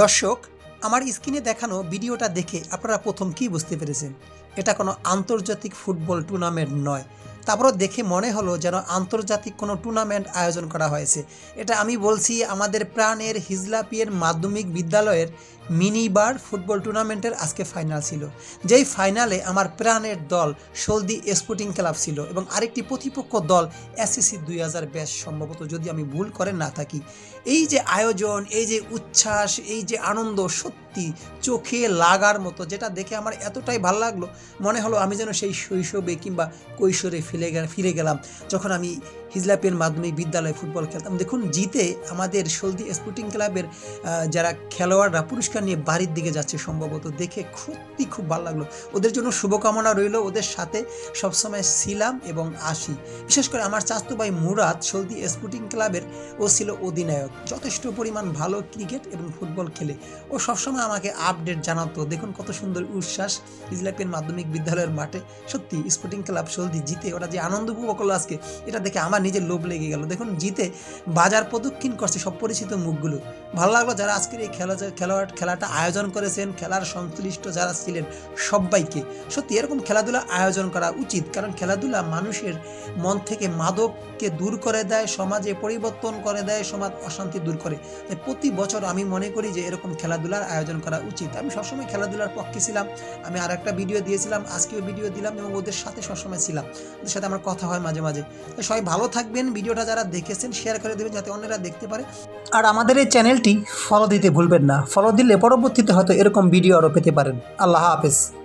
দর্শক, আমার স্ক্রিনে দেখানো ভিডিওটা দেখে আপনারা প্রথম কি বুঝতে পেরেছেন? এটা কোনো আন্তর্জাতিক ফুটবল টুর্নামেন্ট নয়। তারপরও দেখে মনে হলো যেন আন্তর্জাতিক কোনো টুর্নামেন্ট আয়োজন করা হয়েছে। এটা আমি বলছি আমাদের প্রাণের হিজলাপিয়ের মাধ্যমিক বিদ্যালয়ের মিনি বার ফুটবল টুর্নামেন্টের আজকে ফাইনাল ছিল। যেই ফাইনালে আমার প্রাণের দল সলদি স্পোর্টিং ক্লাব ছিল এবং আরেকটি প্রতিপক্ষ দল এসএসসি দুই হাজার ব্যাস সম্ভবত যদি আমি ভুল করে না থাকি। এই যে আয়োজন, এই যে উচ্ছ্বাস, এই যে আনন্দ সত্যি চোখে লাগার মতো যেটা দেখে আমার এতটাই ভালো লাগল। মনে হলো আমি যেন সেই শৈশবে কিংবা কৈশোরে ফিরে ফিরে গেলাম। যখন আমি হিজলাপিয়ান মাধ্যমিক বিদ্যালয়ে ফুটবল খেলতাম, দেখুন জিতে আমাদের সলদি স্পোর্টিং ক্লাবের যারা খেলোয়াড়রা, পুরস্কার নিয়ে বাড়ির দিকে যাচ্ছে সম্ভবত। দেখে সত্যি খুব ভালো লাগল। ওদের জন্য শুভকামনা রইল ওদের সাথে। সবসময় ছিলাম এবং আসি। বিশেষ করে আমার চাস্তু ভাই মুরাদ সলদি স্পোর্টিং ক্লাবের ও ছিল অধিনায়ক। যথেষ্ট পরিমাণ ভালো ক্রিকেট এবং ফুটবল খেলে। ও সবসময় আমাকে আপডেট জানাতো। দেখুন কত সুন্দর উচ্ছ্বাস। ইজলাপিয়ান মাধ্যমিক বিদ্যালয়ের মাঠে। সত্যি স্পোর্টিং ক্লাব সলদি জিতে। ওরা যে আনন্দ উপভোগ করল আজকে, এটা দেখে আমার নিজের লোভ লেগে গেল। দেখুন, জিতে বাজার প্রদক্ষিণ করছে সব পরিচিত মুখগুলো। ভালো লাগল যারা আজকের এই খেলা খেলোয়াড় খেলাটা আয়োজন করেছেন, খেলার সংশ্লিষ্ট যারা ছিলেন সবাইকে। সত্যি, এরকম খেলাধুলা আয়োজন করা উচিত, কারণ খেলাধুলা মানুষের মন থেকে মাদককে দূর করে দেয়, সমাজে পরিবর্তন করে দেয়, সমাজ অশান্তি দূর করে। তাই প্রতি বছর আমি মনে করি যে এরকম খেলাধুলার আয়োজন করা উচিত। আমি সবসময় খেলাধুলার পক্ষে ছিলাম, আমি আর একটা ভিডিও দিয়েছিলাম, আজকেও ভিডিও দিলাম এবং ওদের সাথে সবসময় ছিলাম। ওদের সাথে আমার কথা হয় মাঝে মাঝে। তো সবাই ভালো থাকবেন, ভিডিওটা যারা দেখেছেন শেয়ার করে দেবেন যাতে অন্যরা দেখতে পারে। আর আমাদের এই চ্যানেলটি ফলো দিতে ভুলবেন না। ফলো পরবর্তীতে হয়তো এরকম ভিডিও আরও পেতে পারেন। আল্লাহ হাফেজ।